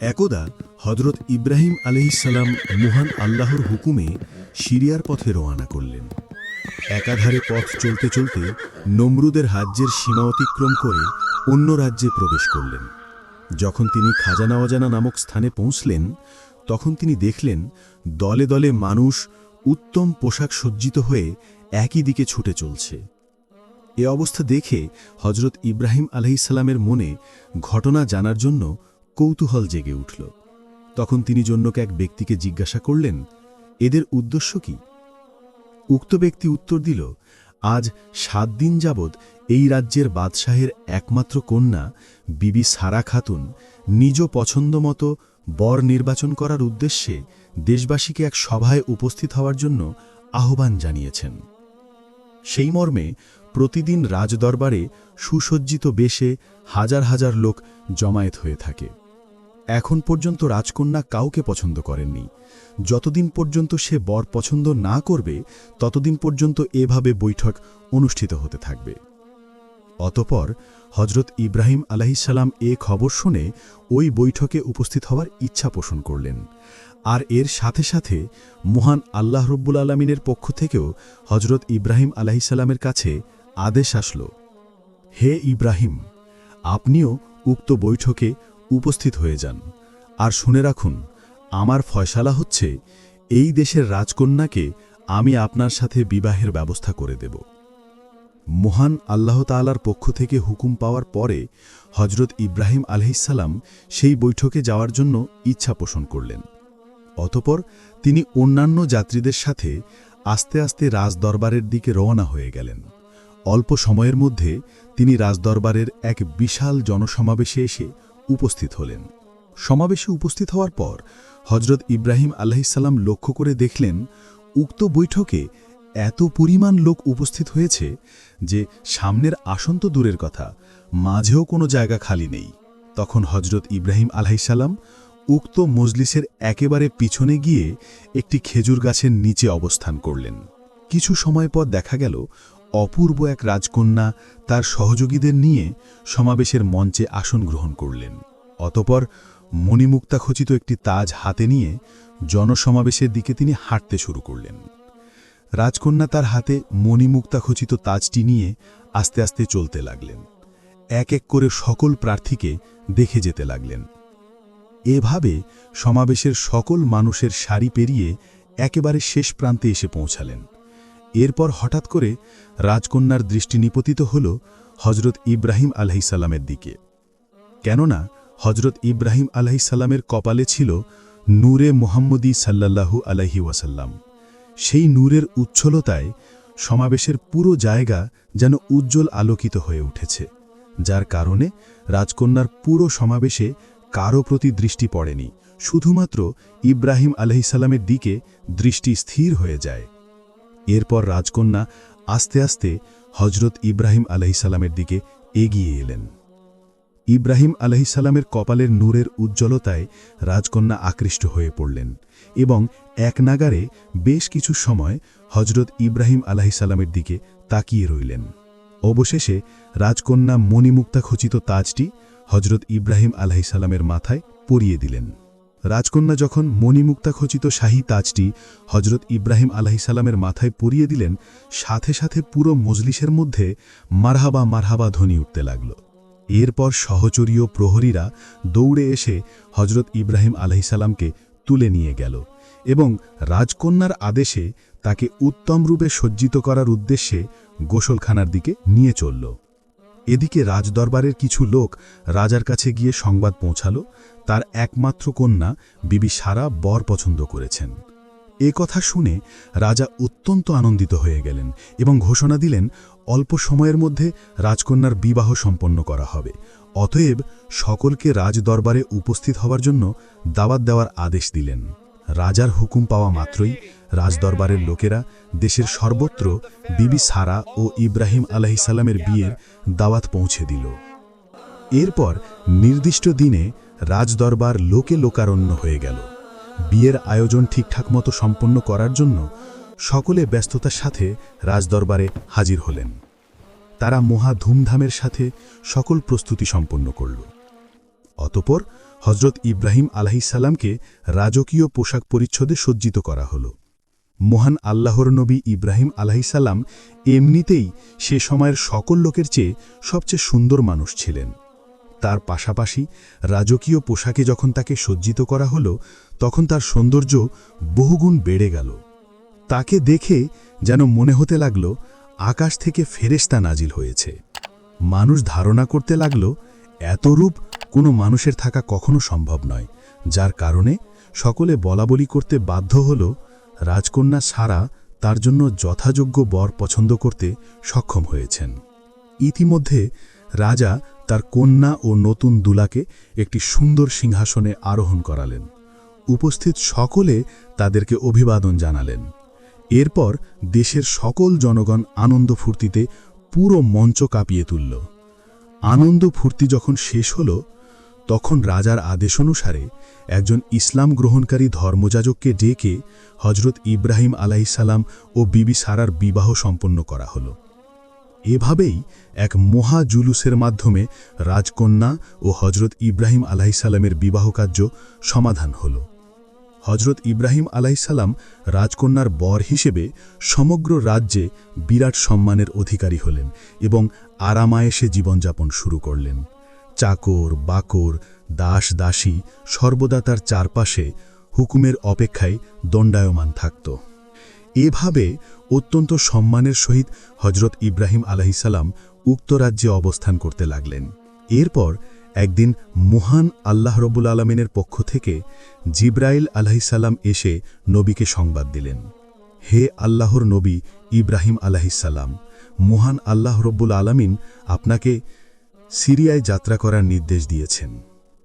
একদা হজরত ইব্রাহিম আলহিসাল্লাম মহান আল্লাহর হুকুমে সিরিয়ার পথে রওনা করলেন। একাধারে পথ চলতে চলতে নমরুদের রাজ্যের সীমা অতিক্রম করে অন্য রাজ্যে প্রবেশ করলেন। যখন তিনি খাজানা অজানা নামক স্থানে পৌঁছলেন, তখন তিনি দেখলেন দলে দলে মানুষ উত্তম পোশাক সজ্জিত হয়ে একই দিকে ছুটে চলছে। এ অবস্থা দেখে হজরত ইব্রাহিম আলহিসাল্লামের মনে ঘটনা জানার জন্য কৌতূহল জেগে উঠল। তখন তিনি জন্যকে এক ব্যক্তিকে জিজ্ঞাসা করলেন, এদের উদ্দেশ্য কি? উক্ত ব্যক্তি উত্তর দিল, আজ সাত দিন যাবৎ এই রাজ্যের বাদশাহের একমাত্র কন্যা বিবি সারা খাতুন নিজ পছন্দমতো বর নির্বাচন করার উদ্দেশ্যে দেশবাসীকে এক সভায় উপস্থিত হওয়ার জন্য আহ্বান জানিয়েছেন। সেই মর্মে প্রতিদিন রাজদরবারে সুসজ্জিত বেশে হাজার হাজার লোক জমায়েত হয়ে থাকে। এখন পর্যন্ত রাজকন্যা কাউকে পছন্দ করেননি। যতদিন পর্যন্ত সে বর পছন্দ না করবে, ততদিন পর্যন্ত এভাবে বৈঠক অনুষ্ঠিত হতে থাকবে। অতপর হজরত ইব্রাহিম আলাহিসাল্লাম এ খবর শুনে ওই বৈঠকে উপস্থিত হওয়ার ইচ্ছা পোষণ করলেন। আর এর সাথে সাথে মহান আল্লাহ রব্বুল আলমিনের পক্ষ থেকেও হজরত ইব্রাহিম আলাহিসাল্লামের কাছে আদেশ আসলো, হে ইব্রাহিম, আপনিও উক্ত বৈঠকে উপস্থিত হয়ে যান। আর শুনে রাখুন, আমার ফয়সালা হচ্ছে, এই দেশের রাজকন্যাকে আমি আপনার সাথে বিবাহের ব্যবস্থা করে দেব। মহান আল্লাহ তালার পক্ষ থেকে হুকুম পাওয়ার পরে হজরত ইব্রাহিম আলহিসাল্লাম সেই বৈঠকে যাওয়ার জন্য ইচ্ছা পোষণ করলেন। অতপর তিনি অন্যান্য যাত্রীদের সাথে আস্তে আস্তে রাজদরবারের দিকে রওনা হয়ে গেলেন। অল্প সময়ের মধ্যে তিনি রাজদরবারের এক বিশাল জনসমাবেশে এসে উপস্থিত হলেন। সমাবেশে উপস্থিত হওয়ার পর হজরত ইব্রাহিম আলাহিসাল্লাম লক্ষ্য করে দেখলেন, উক্ত বৈঠকে এত পরিমাণ লোক উপস্থিত হয়েছে যে সামনের আসন তো দূরের কথা, মাঝেও কোনো জায়গা খালি নেই। তখন হজরত ইব্রাহিম আলাহিসাল্লাম উক্ত মজলিসের একেবারে পিছনে গিয়ে একটি খেজুর গাছের নিচে অবস্থান করলেন। কিছু সময় পর দেখা গেল অপূর্ব এক রাজকন্যা তার সহযোগীদের নিয়ে সমাবেশের মঞ্চে আসন গ্রহণ করলেন। অতপর মণিমুক্তাখচিত একটি তাজ হাতে নিয়ে জনসমাবেশের দিকে তিনি হাঁটতে শুরু করলেন। রাজকন্যা তার হাতে মণিমুক্তাখচিত তাজটি নিয়ে আস্তে আস্তে চলতে লাগলেন। এক এক করে সকল প্রার্থীকে দেখে যেতে লাগলেন। এভাবে সমাবেশের সকল মানুষের সারি পেরিয়ে একেবারে শেষ প্রান্তে এসে পৌঁছালেন। এরপর হঠাৎ করে রাজকন্যার দৃষ্টি নিপতিত হল হজরত ইব্রাহিম আলহিসাল্লামের দিকে। কেননা হজরত ইব্রাহিম আলহিসাল্লামের কপালে ছিল নূরে মোহাম্মদী সাল্লাল্লাহু আলহি ওয়াসাল্লাম। সেই নূরের উচ্ছলতায় সমাবেশের পুরো জায়গা যেন উজ্জ্বল আলোকিত হয়ে উঠেছে, যার কারণে রাজকন্যার পুরো সমাবেশে কারও প্রতি দৃষ্টি পড়েনি, শুধুমাত্র ইব্রাহিম আলহিসাল্লামের দিকে দৃষ্টি স্থির হয়ে যায়। এরপর রাজকন্যা আস্তে আস্তে হজরত ইব্রাহিম আলহিসাল্লামের দিকে এগিয়ে এলেন। ইব্রাহিম আলহিসাল্লামের কপালের নূরের উজ্জ্বলতায় রাজকন্যা আকৃষ্ট হয়ে পড়লেন এবং এক নাগারে বেশ কিছু সময় হজরত ইব্রাহিম আলাহিসাল্লামের দিকে তাকিয়ে রইলেন। অবশেষে রাজকন্যা মণিমুক্তাখচিত তাজটি হজরত ইব্রাহিম আলাহিসাল্লামের মাথায় পরিয়ে দিলেন। রাজকন্যা যখন মণিমুক্তাখচিত শাহী তাজটি হজরত ইব্রাহিম আলাহিসাল্লামের মাথায় পরিয়ে দিলেন, সাথে সাথে পুরো মজলিসের মধ্যে মারহাবা মারহাবা ধ্বনি উঠতে লাগল। এরপর সহচরীয় প্রহরীরা দৌড়ে এসে হজরত ইব্রাহিম আলাহিসাল্লামকে তুলে নিয়ে গেল এবং রাজকন্যার আদেশে তাকে উত্তম রূপে সজ্জিত করার উদ্দেশ্যে গোসলখানার দিকে নিয়ে চলল। এদিকে রাজদরবারের কিছু লোক রাজার কাছে গিয়ে সংবাদ পৌঁছালো, তার একমাত্র কন্যা বিবি সারা বর পছন্দ করেছেন। এ কথা শুনে রাজা অত্যন্ত আনন্দিত হয়ে গেলেন এবং ঘোষণা দিলেন, অল্প সময়ের মধ্যে রাজকন্যার বিবাহ সম্পন্ন করা হবে। অতএব সকলকে রাজদরবারে উপস্থিত হওয়ার জন্য দাওয়াত দেওয়ার আদেশ দিলেন। রাজার হুকুম পাওয়া মাত্রই রাজদরবারের লোকেরা দেশের সর্বত্র বিবি সারা ও ইব্রাহিম আলাহিসাল্লামের বিয়ের দাওয়াত পৌঁছে দিল। এরপর নির্দিষ্ট দিনে রাজদরবার লোকে লোকারণ্য হয়ে গেল। বিয়ের আয়োজন ঠিকঠাক মতো সম্পন্ন করার জন্য সকলে ব্যস্ততার সাথে রাজদরবারে হাজির হলেন। তারা মহা ধুমধামের সাথে সকল প্রস্তুতি সম্পন্ন করল। অতপর হজরত ইব্রাহিম আলাহিসাল্লামকে রাজকীয় পোশাক পরিচ্ছদে সজ্জিত করা হলো। মহান আল্লাহর নবী ইব্রাহিম আলাহিসাল্লাম এমনিতেই সে সময়ের সকল লোকের চেয়ে সবচেয়ে সুন্দর মানুষ ছিলেন। তার পাশাপাশি রাজকীয় পোশাকে যখন তাকে সজ্জিত করা হলো, তখন তার সৌন্দর্য বহুগুণ বেড়ে গেল। তাকে দেখে যেন মনে হতে লাগল, আকাশ থেকে ফেরেস্তা নাজিল হয়েছে। মানুষ ধারণা করতে লাগল, এত রূপ কোনো মানুষের থাকা কখনো সম্ভব নয়, যার কারণে সকলে বলাবলি করতে বাধ্য হল রাজকন্যা সারা তার জন্য যথাযোগ্য বর পছন্দ করতে সক্ষম হয়েছেন। ইতিমধ্যে রাজা তার কন্যা ও নতুন দুলাকে একটি সুন্দর সিংহাসনে আরোহণ করালেন। উপস্থিত সকলে তাদেরকে অভিবাদন জানালেন। এরপর দেশের সকল জনগণ আনন্দ ফুর্তিতে পুরো মঞ্চ কাঁপিয়ে তুলল। আনন্দ ফুর্তি যখন শেষ হল তখন রাজার আদেশ অনুসারে একজন ইসলাম গ্রহণকারী ধর্মযাজককে ডেকে হজরত ইব্রাহিম আলাইসাল্লাম ও বিবি সারার বিবাহ সম্পন্ন করা হল। এভাবেই এক মহা জুলুসের মাধ্যমে রাজকন্যা ও হজরত ইব্রাহিম আলাইসাল্লামের বিবাহ কার্য সমাধান হল। হজরত ইব্রাহিম আলাইসাল্লাম রাজকন্যার বর হিসেবে সমগ্র রাজ্যে বিরাট সম্মানের অধিকারী হলেন এবং আরামায়েসে জীবনযাপন শুরু করলেন। চাকর, বাকর, দাস, দাসী সর্বদা তার চারপাশে হুকুমের অপেক্ষায় দণ্ডায়মান থাকত। এভাবে অত্যন্ত সম্মানের সহিত হজরত ইব্রাহিম আলাহিসাল্লাম উক্ত রাজ্যে অবস্থান করতে লাগলেন। এরপর একদিন মহান আল্লাহ রবুল আলমিনের পক্ষ থেকে জিব্রাইল আলাহিসাল্লাম এসে নবীকে সংবাদ দিলেন। হে আল্লাহর নবী ইব্রাহিম আলাহিসাল্লাম মহান আল্লাহ রব্বুল আলমিন আপনাকে সিরিয়ায় যাত্রা করার নির্দেশ দিয়েছেন।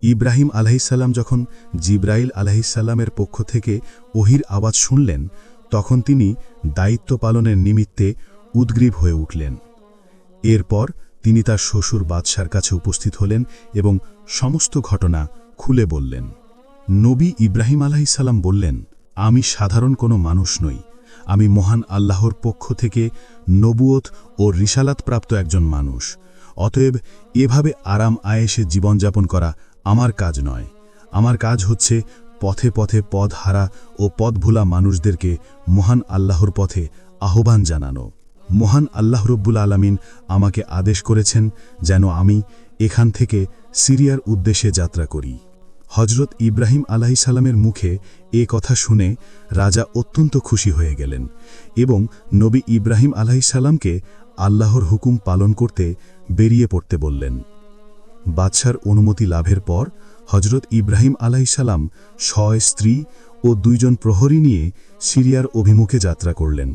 ইব্রাহিম আলাহিসাল্লাম যখন জিব্রাইল আলাহিসাল্লামের পক্ষ থেকে ওহির আওয়াজ শুনলেন, তখন তিনি দায়িত্ব পালনের নিমিত্তে উদ্গ্রীব হয়ে উঠলেন। এরপর তিনি তার শ্বশুর বাদশার কাছে উপস্থিত হলেন এবং সমস্ত ঘটনা খুলে বললেন। নবী ইব্রাহিম আলাহিসাল্লাম বললেন, আমি সাধারণ কোনো মানুষ নই। আমি মহান আল্লাহর পক্ষ থেকে নবুয়ত ও রিসালাতপ্রাপ্ত একজন মানুষ। অতএব এভাবে আরাম আয়েসে জীবনযাপন করা আমার কাজ নয়। আমার কাজ হচ্ছে পথে পথে পদ হারা ও পথ ভোলা মানুষদেরকে মহান আল্লাহর পথে আহ্বান জানানো। মহান আল্লাহ রব্বুল আলমিন আমাকে আদেশ করেছেন যেন আমি এখান থেকে সিরিয়ার উদ্দেশ্যে যাত্রা করি। হজরত ইব্রাহিম আলাহি সালামের মুখে এ কথা শুনে রাজা অত্যন্ত খুশি হয়ে গেলেন এবং নবী ইব্রাহিম আলাহি সালামকে আল্লাহর হুকুম পালন করতে বেরিয়ে পড়তে বললেন, বাদশার অনুমতি লাভের পর হজরত ইব্রাহিম আলাইসাল্লাম ছয় স্ত্রী ও দুইজন প্রহরী নিয়ে সিরিয়ার অভিমুখে যাত্রা করলেন।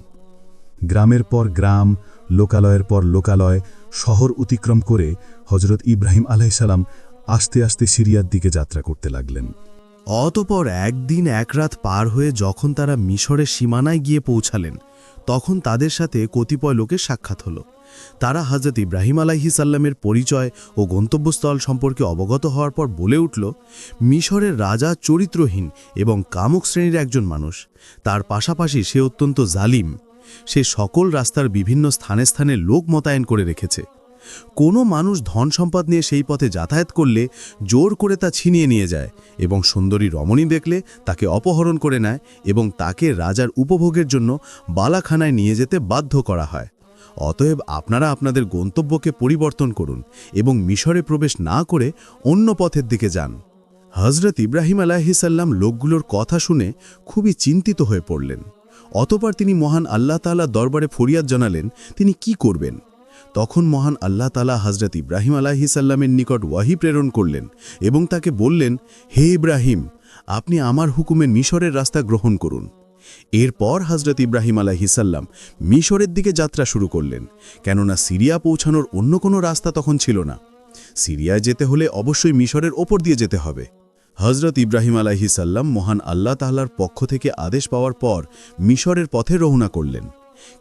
গ্রামের পর গ্রাম, লোকালয়ের পর লোকালয়, শহর অতিক্রম করে হজরত ইব্রাহিম আলাইসাল্লাম আস্তে আস্তে সিরিয়ার দিকে যাত্রা করতে লাগলেন। অতপর একদিন এক রাত পার হয়ে যখন তারা মিশরের সীমানায় গিয়ে পৌঁছালেন, তখন তাদের সাথে কতিপয় লোকের সাক্ষাৎ হলো। তারা হজরত ইব্রাহিম আলাহি সাল্লামের পরিচয় ও গন্তব্যস্থল সম্পর্কে অবগত হওয়ার পর বলে উঠল, মিশরের রাজা চরিত্রহীন এবং কামুক শ্রেণির একজন মানুষ। তার পাশাপাশি সে অত্যন্ত জালিম। সে সকল রাস্তার বিভিন্ন স্থানে স্থানে লোক মোতায়েন করে রেখেছে। কোনো মানুষ ধন সম্পদ নিয়ে সেই পথে যাতায়াত করলে জোর করে তা ছিনিয়ে নিয়ে যায় এবং সুন্দরী রমণী দেখলে তাকে অপহরণ করে নেয় এবং তাকে রাজার উপভোগের জন্য বালাখানায় নিয়ে যেতে বাধ্য করা হয়। অতএব আপনারা আপনাদের গন্তব্যকে পরিবর্তন করুন এবং মিশরে প্রবেশ না করে অন্য পথের দিকে যান। হজরত ইব্রাহিম আলাহিসাল্লাম লোকগুলোর কথা শুনে খুবই চিন্তিত হয়ে পড়লেন। অতপর তিনি মহান আল্লাহ তালা দরবারে ফরিয়াদ জানালেন, তিনি কি করবেন? তখন মহান আল্লাহ তালা হজরত ইব্রাহিম আলাহিসাল্লামের নিকট ওয়াহি প্রেরণ করলেন এবং তাকে বললেন, হে ইব্রাহিম, আপনি আমার হুকুমে মিশরের রাস্তা গ্রহণ করুন। এরপর হজরত ইব্রাহিম আলাহিসাল্লাম মিশরের দিকে যাত্রা শুরু করলেন, কেননা সিরিয়া পৌঁছানোর অন্য কোনো রাস্তা তখন ছিল না। সিরিয়ায় যেতে হলে অবশ্যই মিশরের ওপর দিয়ে যেতে হবে। হজরত ইব্রাহিম আলাহিসাল্লাম মহান আল্লাহ তাহলার পক্ষ থেকে আদেশ পাওয়ার পর মিশরের পথে রওনা করলেন।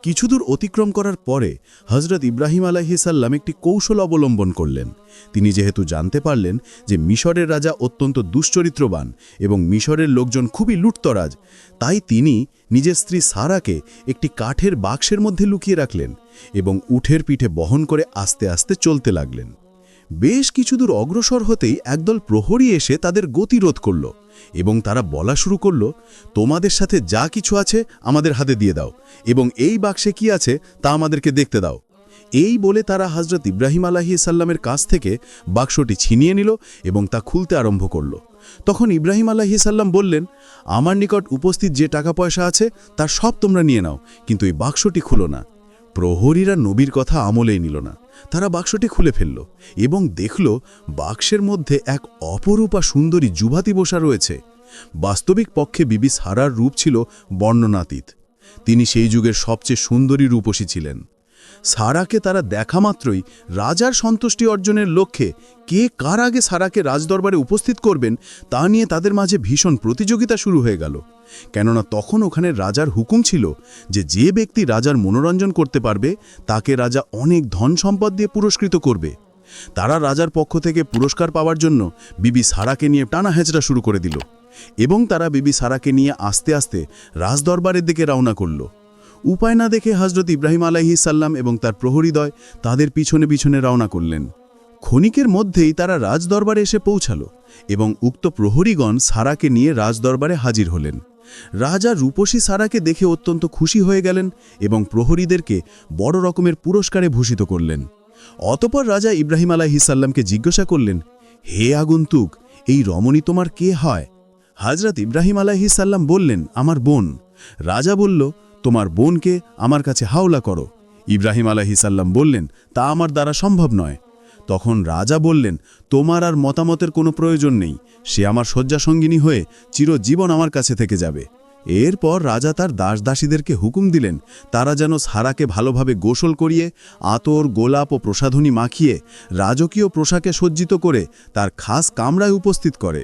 কিছুদূর অতিক্রম করার পরে হজরত ইব্রাহিম আলাহিসাল্লাম একটি কৌশল অবলম্বন করলেন। তিনি যেহেতু জানতে পারলেন যে মিশরের রাজা অত্যন্ত দুশ্চরিত্রবান এবং মিশরের লোকজন খুবই লুটতরাজ তাই তিনি নিজের স্ত্রী সারাকে একটি কাঠের বাক্সের মধ্যে লুকিয়ে রাখলেন এবং উঠের পিঠে বহন করে আস্তে আস্তে চলতে লাগলেন। বেশ কিছু দূর অগ্রসর হতেই একদল প্রহরী এসে তাদের গতিরোধ করল এবং তারা বলা শুরু করল, তোমাদের সাথে যা কিছু আছে আমাদের হাতে দিয়ে দাও এবং এই বাক্সে কি আছে তা আমাদেরকে দেখতে দাও। এই বলে তারা হজরত ইব্রাহিম আলাহি সাল্লামের কাছ থেকে বাক্সটি ছিনিয়ে নিল এবং তা খুলতে আরম্ভ করল। তখন ইব্রাহিম আলাহি সাল্লাম বললেন, আমার নিকট উপস্থিত যে টাকা পয়সা আছে, তার সব তোমরা নিয়ে নাও, কিন্তু এই বাক্সটি খুলো না। প্রহরীরা নবীর কথা আমলেই নিল না। তারা বাক্সটি খুলে ফেলল এবং দেখল বাক্সের মধ্যে এক অপরূপা সুন্দরী যুবাতি বসা রয়েছে। বাস্তবিক পক্ষে বিবি সারার রূপ ছিল বর্ণনাতীত। তিনি সেই যুগের সবচেয়ে সুন্দরী রূপসী ছিলেন। সারাকে তারা দেখা মাত্রই রাজার সন্তুষ্টি অর্জনের লক্ষ্যে কে কার আগে সারাকে রাজদরবারে উপস্থিত করবেন তা নিয়ে তাদের মাঝে ভীষণ প্রতিযোগিতা শুরু হয়ে গেল। কেননা তখন ওখানে রাজার হুকুম ছিল যে যে ব্যক্তি রাজার মনোরঞ্জন করতে পারবে, তাকে রাজা অনেক ধন সম্পদ দিয়ে পুরস্কৃত করবে। তারা রাজার পক্ষ থেকে পুরস্কার পাওয়ার জন্য বিবি সারাকে নিয়ে টানা হেঁচড়া শুরু করে দিল এবং তারা বিবি সারাকে নিয়ে আস্তে আস্তে রাজদরবারের দিকে রওনা করল। উপায় না দেখে হজরত ইব্রাহিম আলাইহি সাল্লাম এবং তার প্রহরীদয় তাদের পিছনে পিছনে রওনা করলেন। ক্ষণিকের মধ্যেই তারা রাজদরবারে এসে পৌঁছালো এবং উক্ত প্রহরীগণ সারাকে নিয়ে রাজদরবারে হাজির হলেন। রাজা রূপসী সারাকে দেখে অত্যন্ত খুশি হয়ে গেলেন এবং প্রহরীদেরকে বড় রকমের পুরস্কারে ভূষিত করলেন। অতপর রাজা ইব্রাহিম আলাহিসাল্লামকে জিজ্ঞাসা করলেন, হে আগন্তুক, এই রমণী তোমার কে হয়? হাজরত ইব্রাহিম আলাহিসাল্লাম বললেন, আমার বোন। রাজা বলল তোমার বোনকে আমার কাছে হাওলা করো। ইব্রাহিম আলাহিসাল্লাম বললেন, তা আমার দ্বারা সম্ভব নয়। তখন রাজা বললেন, তোমার আর মতামতের কোনো প্রয়োজন নেই। সে আমার শয্যাসঙ্গিনী হয়ে চিরজীবন আমার কাছে থেকে যাবে। এরপর রাজা তার দাস দাসীদেরকে হুকুম দিলেন, তারা যেন সারাকে ভালোভাবে গোসল করিয়ে, আতর, গোলাপ ও প্রসাধনী মাখিয়ে, রাজকীয় পোশাকে সজ্জিত করে তার খাস কামরায় উপস্থিত করে।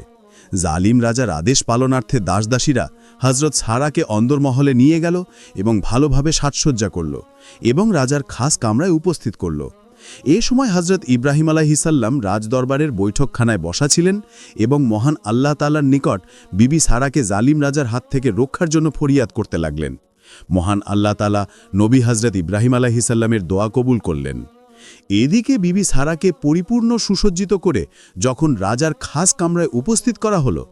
জালিম রাজার আদেশ পালনার্থে দাসদাসীরা হজরত সারাকে অন্দরমহলে নিয়ে গেল এবং ভালোভাবে সাজসজ্জা করল এবং রাজার খাস কামরায় উপস্থিত করল। এ সময় হজরত ইব্রাহিম আলাহিসাল্লাম রাজদরবারের বৈঠকখানায় বসা ছিলেন এবং মহান আল্লাহ তালার নিকট বিবি সারাকে জালিম রাজার হাত থেকে রক্ষার জন্য ফরিয়াদ করতে লাগলেন। মহান আল্লাহ তালা নবী হজরত ইব্রাহিম আলাহিসাল্লামের দোয়া কবুল করলেন। এদিকে বিবি সারাকে পরিপূর্ণ সুসজ্জিত করে যখন রাজার খাস কামরায় উপস্থিত করা হলো,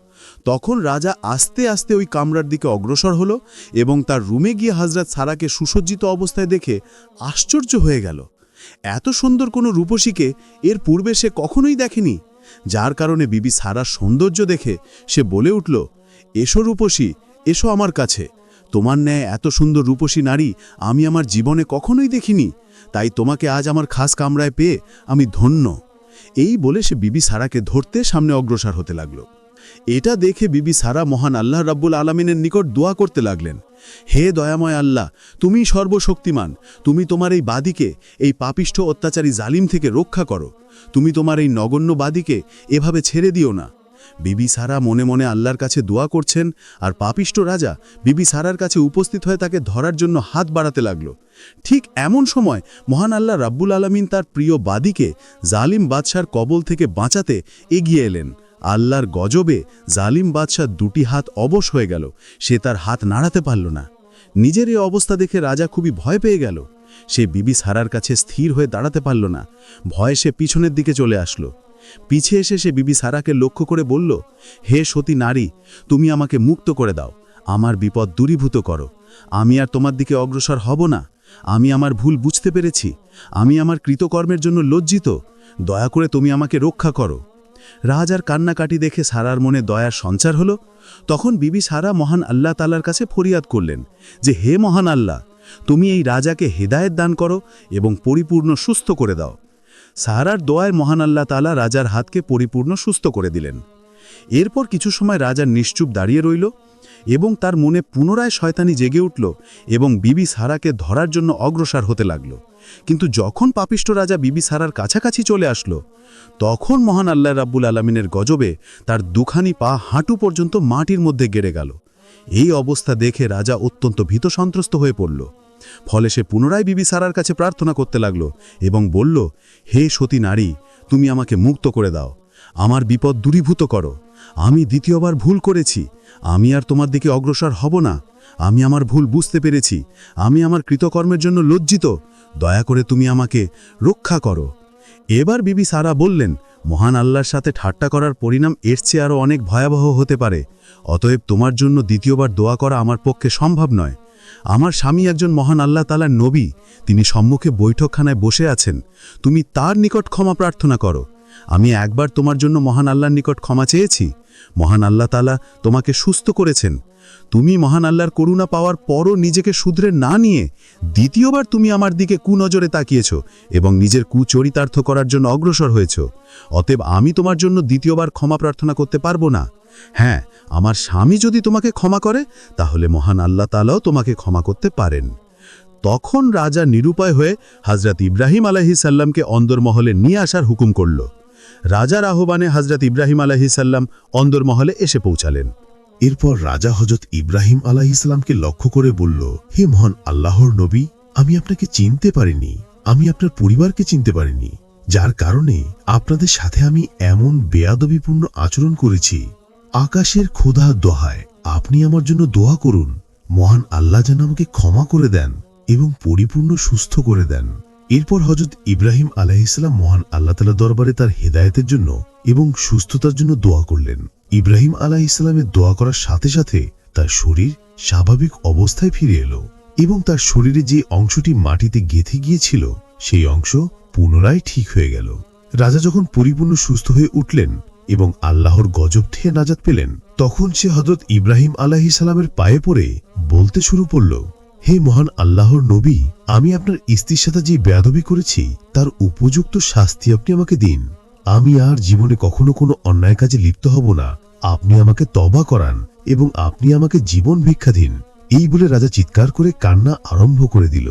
তখন রাজা আস্তে আস্তে ওই কামরার দিকে অগ্রসর হলো এবং তার রুমে গিয়ে হজরত সারাকে সুসজ্জিত অবস্থায় দেখে আশ্চর্য হয়ে গেল। এত সুন্দর কোনো রূপসীকে এর পূর্বে সে কখনোই দেখেনি, যার কারণে বিবি সারার সৌন্দর্য দেখে সে বলে উঠল, এসো রূপসী, এসো আমার কাছে। তোমার ন্যায় এত সুন্দর রূপসী নারী আমি আমার জীবনে কখনোই দেখিনি। তাই তোমাকে আজ আমার খাস কামরায় পেয়ে আমি ধন্য। এই বলে সে বিবি সারাকে ধরতে সামনে অগ্রসর হতে লাগল। এটা দেখে বিবি সারা মহান আল্লাহ রাব্বুল আলমিনের নিকট দোয়া করতে লাগলেন। হে দয়াময় আল্লাহ, তুমি সর্বশক্তিমান। তুমি তোমার এই বাদীকে, এই পাপিষ্ঠ অত্যাচারী জালিম থেকে রক্ষা করো। তুমি তোমার এই নগণ্য বাদীকে এভাবে ছেড়ে দিও না। বিবি সারা মনে মনে আল্লাহর কাছে দোয়া করছেন আর পাপিষ্ট রাজা বিবি সারার কাছে উপস্থিত হয়ে তাকে ধরার জন্য হাত বাড়াতে লাগল। ঠিক এমন সময় মহান আল্লাহ রাব্বুল আলমিন তার প্রিয় বাদীকে জালিম বাদশার কবল থেকে বাঁচাতে এগিয়ে এলেন। আল্লাহর গজবে জালিম বাদশার দুটি হাত অবশ হয়ে গেল। সে তার হাত নাড়াতে পারল না। নিজের এই অবস্থা দেখে রাজা খুবই ভয় পেয়ে গেল। সে বিবি সারার কাছে স্থির হয়ে দাঁড়াতে পারল না। ভয়ে সে পিছনের দিকে চলে আসলো। পিছে এসে সে বিবি সারাকে লক্ষ্য করে বলল, হে সতী নারী, তুমি আমাকে মুক্ত করে দাও। আমার বিপদ দূরীভূত করো। আমি আর তোমার দিকে অগ্রসর হব না। আমি আমার ভুল বুঝতে পেরেছি। আমি আমার কৃতকর্মের জন্য লজ্জিত। দয়া করে তুমি আমাকে রক্ষা করো। রাজার কান্নাকাটি দেখে সারার মনে দয়ার সঞ্চার হলো। তখন বিবি সারা মহান আল্লাহ তালার কাছে ফরিয়াদ করলেন যে, হে মহান আল্লাহ, তুমি এই রাজাকে হেদায়েত দান করো এবং পরিপূর্ণ সুস্থ করে দাও। সাহারার দোয়ায় মহান আল্লাহ তালা রাজার হাতকে পরিপূর্ণ সুস্থ করে দিলেন। এরপর কিছু সময় রাজার নিশ্চুপ দাঁড়িয়ে রইল এবং তার মনে পুনরায় শয়তানি জেগে উঠল এবং বিবি সারাকে ধরার জন্য অগ্রসর হতে লাগল। কিন্তু যখন পাপিষ্ট রাজা বিবি সারার কাছাকাছি চলে আসলো, তখন মহান আল্লাহ রাব্বুল আলমিনের গজবে তার দুখানি পা হাঁটু পর্যন্ত মাটির মধ্যে গেড়ে গেল। এই অবস্থা দেখে রাজা অত্যন্ত ভীত সন্ত্রস্ত হয়ে পড়ল। ফলে সে পুনরায় বিবি সারার কাছে প্রার্থনা করতে লাগল এবং বলল, হে সতী নারী, তুমি আমাকে মুক্ত করে দাও। আমার বিপদ দূরীভূত করো। আমি দ্বিতীয়বার ভুল করেছি। আমি আর তোমার দিকে অগ্রসর হব না। আমি আমার ভুল বুঝতে পেরেছি। আমি আমার কৃতকর্মের জন্য লজ্জিত। দয়া করে তুমি আমাকে রক্ষা করো। এবার বিবি সারা বললেন, মহান আল্লাহর সাথে ঠাট্টা করার পরিণাম এর চেয়ে আরও অনেক ভয়াবহ হতে পারে। অতএব তোমার জন্য দ্বিতীয়বার দোয়া করা আমার পক্ষে সম্ভব নয়। আমার স্বামী একজন মহান আল্লাহ তালার নবী। তিনি সম্মুখে বৈঠকখানায় বসে আছেন। তুমি তার নিকট ক্ষমা প্রার্থনা করো। আমি একবার তোমার জন্য মহান আল্লাহর নিকট ক্ষমা চেয়েছি। মহান আল্লাহ তালা তোমাকে সুস্থ করেছেন। তুমি মহান আল্লাহর করুণা পাওয়ার পরও নিজেকে শুধরে না নিয়ে দ্বিতীয়বার তুমি আমার দিকে কুনজরে তাকিয়েছ এবং নিজের কুচরিতার্থ করার জন্য অগ্রসর হয়েছ। অতএব আমি তোমার জন্য দ্বিতীয়বার ক্ষমা প্রার্থনা করতে পারব না। হ্যাঁ আমার স্বামী যদি তোমাকে ক্ষমা করে, তাহলে মহান আল্লাহ তালাও তোমাকে ক্ষমা করতে পারেন। তখন রাজা নিরুপায় হয়ে হজরত ইব্রাহিম আলাহিসাল্লামকে অন্দরমহলে নিয়ে আসার হুকুম করল। রাজার আহ্বানে হজরত ইব্রাহিম আলাহিসাল্লাম অন্দরমহলে এসে পৌঁছালেন। এরপর রাজা হজরত ইব্রাহিম আলাহ ইসলামকে লক্ষ্য করে বলল, হে মহান আল্লাহর নবী, আমি আপনাকে চিনতে পারিনি। আমি আপনার পরিবারকে চিনতে পারিনি। যার কারণে আপনাদের সাথে আমি এমন বেয়াদবিপূর্ণ আচরণ করেছি আকাশের ক্ষুধা দোহায়। আপনি আমার জন্য দোয়া করুন। মহান আল্লাহ যেন আমাকে ক্ষমা করে দেন এবং পরিপূর্ণ সুস্থ করে দেন। এরপর হজরত ইব্রাহিম আলাইহিসাল্লাম মহান আল্লাহ তালা দরবারে তার হেদায়েতের জন্য এবং সুস্থতার জন্য দোয়া করলেন। ইব্রাহিম আলাহ ইসলামের দোয়া করার সাথে সাথে তার শরীর স্বাভাবিক অবস্থায় ফিরে এলো এবং তার শরীরে যে অংশটি মাটিতে গেঁথে গিয়েছিল, সেই অংশ পুনরায় ঠিক হয়ে গেল। রাজা যখন পরিপূর্ণ সুস্থ হয়ে উঠলেন এবং আল্লাহর গজব থেকে নাজাত পেলেন। তখন সে হজরত ইব্রাহিম আলাহি সালামের পায়ে পড়ে বলতে শুরু করল, হে মহান আল্লাহর নবী, আমি আপনার স্ত্রীর সাথে যে বেয়াদবি করেছি, তার উপযুক্ত শাস্তি আপনি আমাকে দিন। আমি আর জীবনে কখনো কোনো অন্যায় কাজে লিপ্ত হব না। আপনি আমাকে তবা করান এবং আপনি আমাকে জীবন ভিক্ষা দিন। এই বলে রাজা চিৎকার করে কান্না আরম্ভ করে দিল।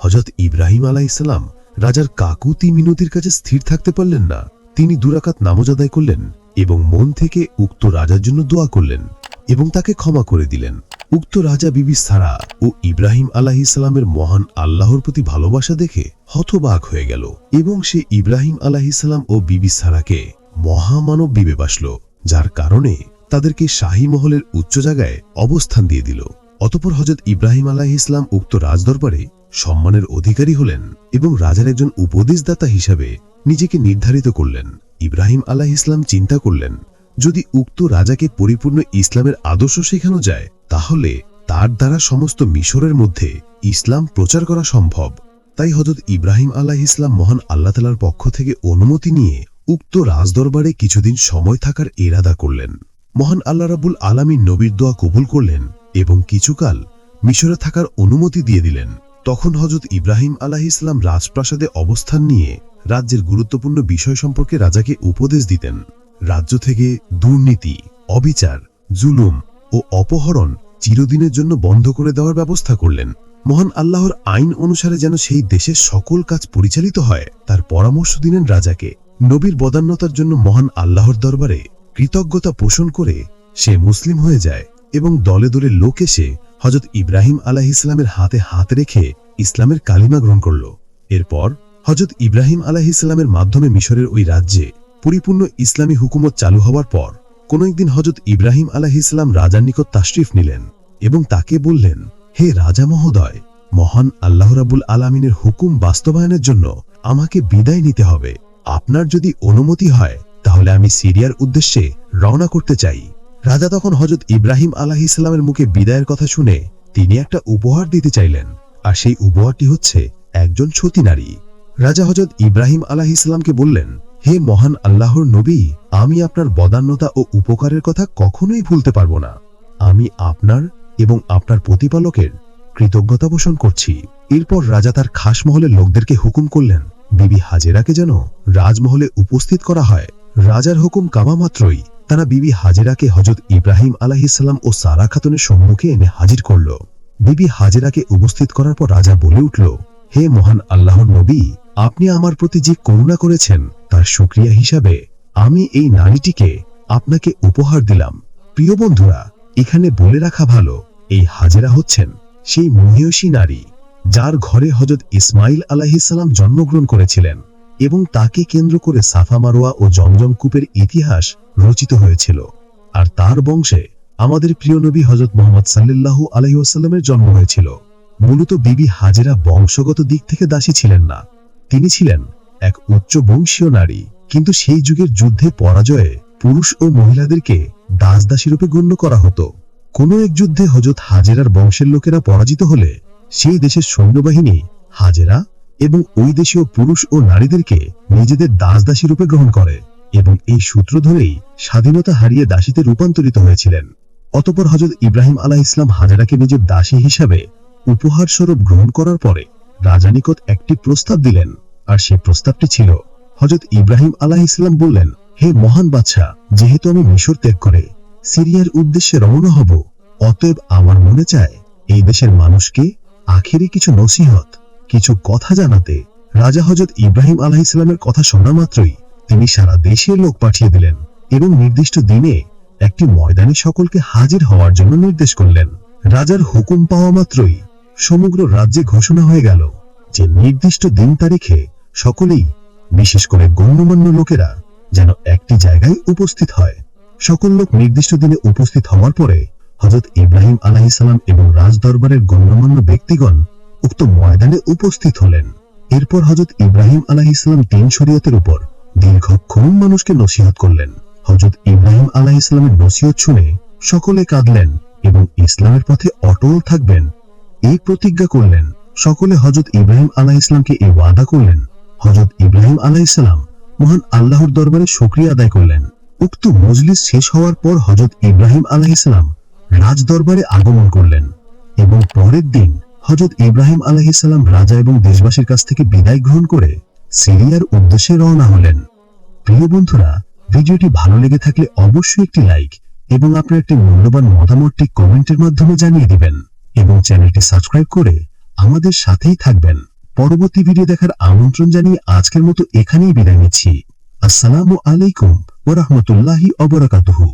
হজরত ইব্রাহিম আলাহ ইসলাম রাজার কাকুতি মিনতির কাছে স্থির থাকতে পারলেন না। তিনি দুরাকাত নামজ আদায় করলেন। এবং মন থেকে উক্ত রাজার জন্য দোয়া করলেন এবং তাকে ক্ষমা করে দিলেন। উক্ত রাজা বিবি সারা ও ইব্রাহিম আলাহ ইসলামের মহান আল্লাহর প্রতি ভালোবাসা দেখে হতবাক হয়ে গেল এবং সে ইব্রাহিম আলাহ ইসলাম ও বিবি সারাকে মহামানব বিবে বাসল, যার কারণে তাদেরকে শাহী মহলের উচ্চ জায়গায় অবস্থান দিয়ে দিল। অতপর হজরত ইব্রাহিম আলাহ ইসলাম উক্ত রাজদরবারে সম্মানের অধিকারী হলেন এবং রাজার একজন উপদেশদাতা হিসাবে নিজেকে নির্ধারিত করলেন। ইব্রাহিম আলাহ ইসলাম চিন্তা করলেন, যদি উক্ত রাজাকে পরিপূর্ণ ইসলামের আদর্শ শেখানো যায়, তাহলে তার দ্বারা সমস্ত মিশরের মধ্যে ইসলাম প্রচার করা সম্ভব। তাই হজরত ইব্রাহিম আলাহ ইসলাম মহান আল্লাহ তালার পক্ষ থেকে অনুমতি নিয়ে উক্ত রাজদরবারে কিছুদিন সময় থাকার এরাদা করলেন। মহান আল্লাহ রাবুল আলামীর নবীর দোয়া কবুল করলেন এবং কিছুকাল মিশরে থাকার অনুমতি দিয়ে দিলেন। তখন হজরত ইব্রাহিম আলাহ ইসলাম রাজপ্রাসাদে অবস্থান নিয়ে রাজ্যের গুরুত্বপূর্ণ বিষয় সম্পর্কে রাজাকে উপদেশ দিতেন। রাজ্য থেকে দুর্নীতি, অবিচার, জুলুম ও অপহরণ চিরদিনের জন্য বন্ধ করে দেওয়ার ব্যবস্থা করলেন। মহান আল্লাহর আইন অনুসারে যেন সেই দেশের সকল কাজ পরিচালিত হয়, তার পরামর্শ দিলেন রাজাকে। নবীর বদান্যতার জন্য মহান আল্লাহর দরবারে কৃতজ্ঞতা পোষণ করে সে মুসলিম হয়ে যায় এবং দলে দলে লোক এসে হজরত ইব্রাহিম আলাহ ইসলামের হাতে হাত রেখে ইসলামের কালিমা গ্রহণ করল। এরপর হজরত ইব্রাহিম আলাহ ইসলামের মাধ্যমে মিশরের ওই রাজ্যে পরিপূর্ণ ইসলামী হুকুমত চালু হওয়ার পর কোন একদিন হজরত ইব্রাহিম আলাহ ইসলাম রাজার নিকট তাশরিফ নিলেন এবং তাকে বললেন, হে রাজা মহোদয়, মহান আল্লাহ রাবুল আলামিনের হুকুম বাস্তবায়নের জন্য আমাকে বিদায় নিতে হবে। আপনার যদি অনুমতি হয়, তাহলে আমি সিরিয়ার উদ্দেশ্যে রওনা করতে চাই। রাজা তখন হজরত ইব্রাহিম আলাহ ইসলামের মুখে বিদায়ের কথা শুনে তিনি একটা উপহার দিতে চাইলেন, আর সেই উপহারটি হচ্ছে একজন সতী নারী। রাজা হজরত ইব্রাহিম আলাহ ইসলামকে বললেন, হে মহান আল্লাহর নবী, আমি আপনার বদান্যতা ও উপকারের কথা কখনোই ভুলতে পারব না। আমি আপনার এবং আপনার প্রতিপালকের কৃতজ্ঞতা পোষণ করছি। এরপর রাজা তার খাস মহলের লোকদেরকে হুকুম করলেন, বিবি হাজেরাকে যেন রাজমহলে উপস্থিত করা হয়। রাজার হুকুম কামা মাত্রই তারা বিবি হাজেরাকে হজরত ইব্রাহিম আলাহিসাল্লাম ও সারা খাতুনের সম্মুখে এনে হাজির করল। বিবি হাজেরাকে উপস্থিত করার পর রাজা বলে উঠল, হে মহান আল্লাহর নবী, আপনি আমার প্রতি যে করুণা করেছেন, তার সুক্রিয়া হিসাবে আমি এই নারীটিকে আপনাকে উপহার দিলাম। প্রিয় বন্ধুরা, এখানে বলে রাখা ভালো, এই হাজেরা হচ্ছেন সেই মহিয়সী নারী, যার ঘরে হজরত ইসমাইল আলাহিসাল্লাম জন্মগ্রহণ করেছিলেন। এবং তাকে কেন্দ্র করে সাফা মারোয়া ও জমজম কূপের ইতিহাস রচিত হয়েছিল। আর তার বংশে আমাদের প্রিয় নবী হজরত মোহাম্মদ সাল্লাল্লাহু আলহিউসাল্লামের জন্ম হয়েছিল। মূলত বিবি হাজেরা বংশগত দিক থেকে দাসী ছিলেন না। তিনি ছিলেন এক উচ্চ বংশীয় নারী, কিন্তু সেই যুগের যুদ্ধে পরাজয়ে পুরুষ ও মহিলাদেরকে দাসদাসী রূপে গণ্য করা হতো। কোনো এক যুদ্ধে হজরত হাজেরার বংশের লোকেরা পরাজিত হলে সেই দেশের সৈন্যবাহিনী হাজেরা এবং ওই দেশীয় পুরুষ ও নারীদেরকে নিজেদের দাসদাসী রূপে গ্রহণ করে এবং এই সূত্র ধরেই স্বাধীনতা হারিয়ে দাসীতে রূপান্তরিত হয়েছিলেন। অতপর হজরত ইব্রাহিম আলাহ ইসলাম হাজারাকে নিজের দাসী হিসাবে উপহার স্বরূপ গ্রহণ করার পরে রাজা নিকট একটি প্রস্তাব দিলেন, আর সেই প্রস্তাবটি ছিল হজরত ইব্রাহিম আলাহ ইসলাম বললেন, হে মহান বাদশাহ, যেহেতু আমি মিশর ত্যাগ করে সিরিয়ার উদ্দেশ্যে রওনা হব, অতএব আমার মনে চায় এই দেশের মানুষকে আখেরে কিছু নসিহত কিছু কথা জানাতে রাজা হজরত ইব্রাহিম আলাহ ইসলামের কথা শোনা মাত্রই তিনি সারা দেশের লোক পাঠিয়ে দিলেন এবং নির্দিষ্ট দিনে একটি ময়দানে সকলকে হাজির হওয়ার জন্য নির্দেশ করলেন। রাজার হুকুম পাওয়া মাত্রই সমগ্র রাজ্যে ঘোষণা হয়ে গেল যে নির্দিষ্ট দিন তারিখে সকলেই, বিশেষ করে গণ্যমান্য লোকেরা, যেন একটি জায়গায় উপস্থিত হয়। সকল লোক নির্দিষ্ট দিনে উপস্থিত হওয়ার পরে হজরত ইব্রাহিম আলাহিসাল্লাম এবং রাজদরবারের গণ্যমান্য ব্যক্তিগণ উক্ত ময়দানে উপস্থিত হলেন। এরপর হজরত ইব্রাহিম আলাহিসাল্লাম তিন শরীয়তের উপর দীর্ঘক্ষণ মানুষকে নসিহত করলেন। হজরত ইব্রাহিম আলাহ ইসলামের নসিহত শুনে সকলে কাঁদলেন এবং ইসলামের পথে অটল থাকবেন। এই প্রতিজ্ঞা করলেন, সকলে হজরত ইব্রাহিম আলাহ ইসলামকে এই ওয়াদা করলেন। হজরত ইব্রাহিম আলাহ ইসলাম মহান আল্লাহর দরবারে শুক্রিয়া আদায় করলেন। উক্ত মজলিস শেষ হওয়ার পর হজরত ইব্রাহিম আলাহ ইসলাম রাজ দরবারে আগমন করলেন এবং পরের দিন হজরত ইব্রাহিম আলাহ ইসলাম রাজা এবং দেশবাসীর কাছ থেকে বিদায় গ্রহণ করে সিরিয়ার উদ্দেশ্যে রওনা হলেন। প্রিয় বন্ধুরা, ভিডিওটি ভালো লেগে থাকলে অবশ্যই একটি লাইক এবং আপনার একটি মূল্যবান মতামতটি কমেন্টের মাধ্যমে জানিয়ে দিবেন এবং চ্যানেলটি সাবস্ক্রাইব করে আমাদের সাথেই থাকবেন। পরবর্তী ভিডিও দেখার আমন্ত্রণ জানিয়ে আজকের মতো এখানেই বিদায় নিচ্ছি। আসসালামু আলাইকুম ওরহমতুল্লাহি অবরাকাতুহু